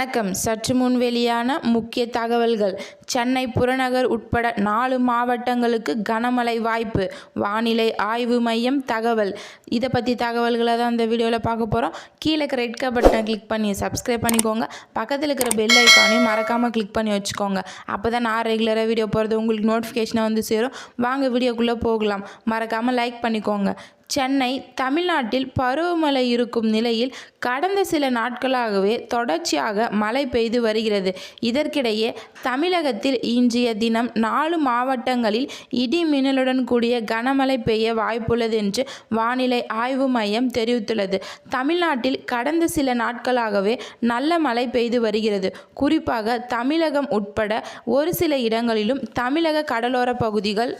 வணக்கம். சற்று முன் வெளியான முக்கிய தகவல்கள். சென்னை புறநகர் உட்பட நாலு மாவட்டங்களுக்கு கனமழை வாய்ப்பு. வானிலை ஆய்வு மையம் தகவல். இதை பற்றி தகவல்களை தான் இந்த வீடியோவில் பார்க்க போகிறோம் கீழே இருக்கிற ரெட் கலர் பட்டனை கிளிக் பண்ணி சப்ஸ்கிரைப் பண்ணிக்கோங்க. பக்கத்தில் இருக்கிற பெல் ஐக்கானையும் மறக்காமல் கிளிக் பண்ணி வச்சுக்கோங்க. அப்போ தான் நான் ரெகுலராக வீடியோ போகிறது உங்களுக்கு நோட்டிஃபிகேஷனாக வந்து சேரும். வாங்க வீடியோக்குள்ளே போகலாம். மறக்காமல் லைக் பண்ணிக்கோங்க. சென்னை தமிழ்நாட்டில் பருவமழை இருக்கும் நிலையில் கடந்த சில நாட்களாகவே தொடர்ச்சியாக மழை பெய்து வருகிறது. இதற்கிடையே தமிழகத்தில் இன்றைய தினம் நாலு மாவட்டங்களில் இடி மின்னலுடன் கூடிய கனமழை பெய்ய வாய்ப்புள்ளது என்று வானிலை ஆய்வு மையம் தெரிவித்துள்ளது. தமிழ்நாட்டில் கடந்த சில நாட்களாகவே நல்ல மழை பெய்து வருகிறது. குறிப்பாக தமிழகம் உட்பட ஒரு சில இடங்களிலும் தமிழக கடலோர பகுதிகள்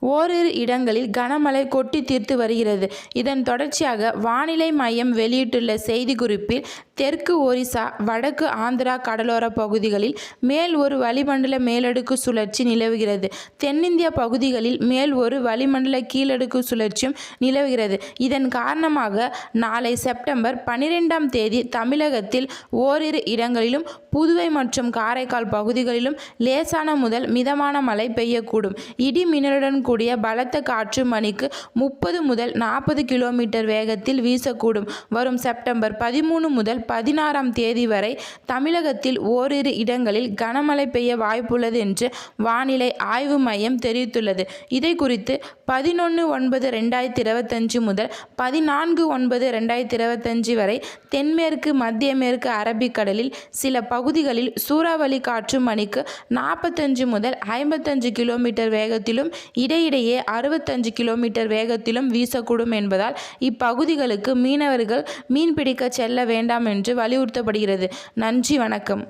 ஓரிரு இடங்களில் கனமழை கொட்டி தீர்த்து வருகிறது. இதன் தொடர்ச்சியாக வானிலை மையம் வெளியிட்டுள்ள செய்திக்குறிப்பில் தெற்கு ஒரிசா வடக்கு ஆந்திரா கடலோர பகுதிகளில் மேல் ஒரு வளிமண்டல மேலடுக்கு சுழற்சி நிலவுகிறது. தென்னிந்திய பகுதிகளில் மேல் ஒரு வளிமண்டல கீழடுக்கு சுழற்சியும் நிலவுகிறது. இதன் காரணமாக நாளை செப்டம்பர் பனிரெண்டாம் தேதி தமிழகத்தில் ஓரிரு இடங்களிலும் புதுவை மற்றும் காரைக்கால் பகுதிகளிலும் லேசான முதல் மிதமான மழை பெய்யக்கூடும். இடி மின்னலுடன் கூடிய பலத்த காற்று மணிக்கு முப்பது முதல் நாற்பது கிலோமீட்டர் வேகத்தில் வீசக்கூடும். வரும் செப்டம்பர் பதிமூணு முதல் பதினாறாம் தேதி வரை தமிழகத்தில் ஓரிரு இடங்களில் கனமழை பெய்ய வாய்ப்புள்ளது என்று வானிலை ஆய்வு மையம் தெரிவித்துள்ளது. இதை குறித்து பதினொன்று ஒன்பது ரெண்டாயிரத்தி இருபத்தஞ்சு முதல் பதினான்கு ஒன்பது ரெண்டாயிரத்தி இருபத்தஞ்சு வரை தென்மேற்கு மத்திய மேற்கு அரபிக்கடலில் சில பகுதிகளில் சூறாவளி காற்று மணிக்கு நாற்பத்தஞ்சு முதல் ஐம்பத்தஞ்சு கிலோமீட்டர் வேகத்திலும் இடை இடையிடையே அறுபத்தஞ்சு கிலோமீட்டர் வேகத்திலும் வீசக்கூடும் என்பதால் இப்பகுதிகளுக்கு மீனவர்கள் மீன்பிடிக்க செல்ல வேண்டாம் என்று வலியுறுத்தப்படுகிறது. நன்றி வணக்கம்.